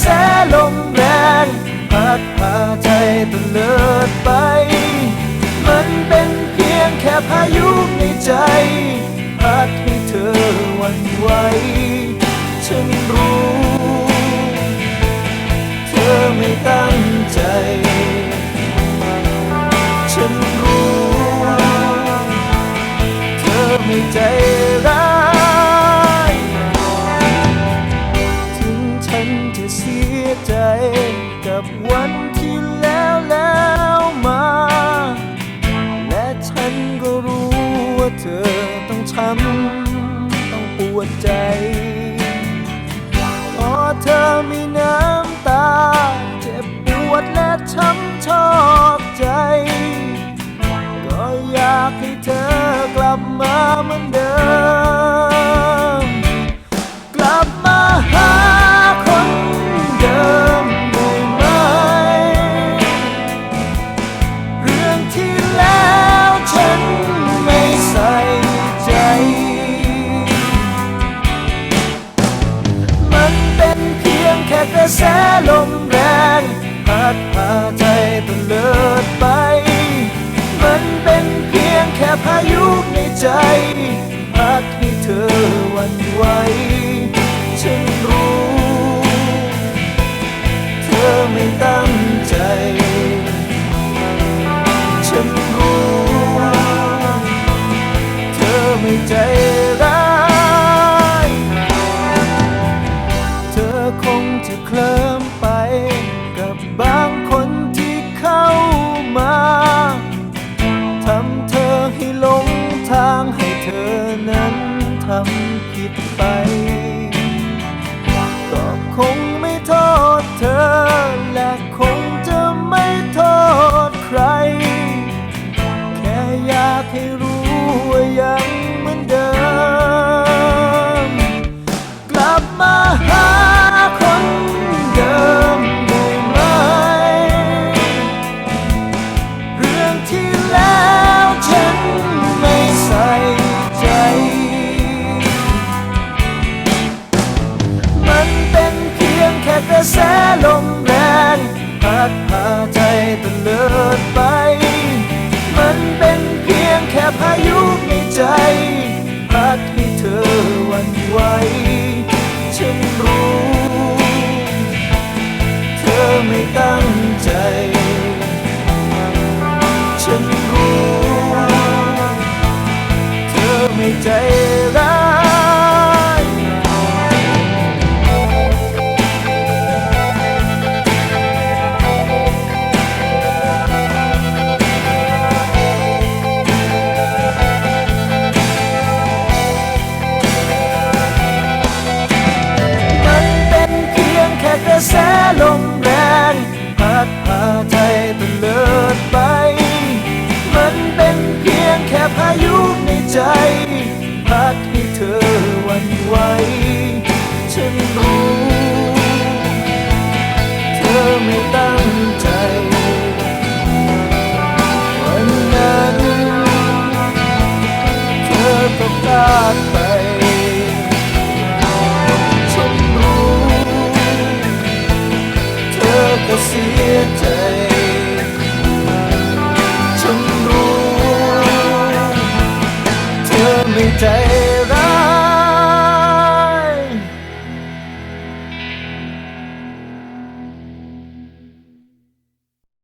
แสลมแรงพัดพาใจตะเลิดไป มันเป็นเพียงแค่พายุในใจ พัดให้เธอวันไหวฉันรู้ เธอไม่ตั้งใจ ฉันรู้ เธอไม่ใจร้ วันที่แล้วแล้วมา และฉันก็รู้ว่าเธอต้องช้ำต้องปวดใจ พอเธอมีน้ำตา เจ็บปวดและช้ำ day. อายุในใจ พัดให้เธอวันไหวฉันรู้ เธอไม่ตั้งใจ ฉันรู้ เธอไม่ใจ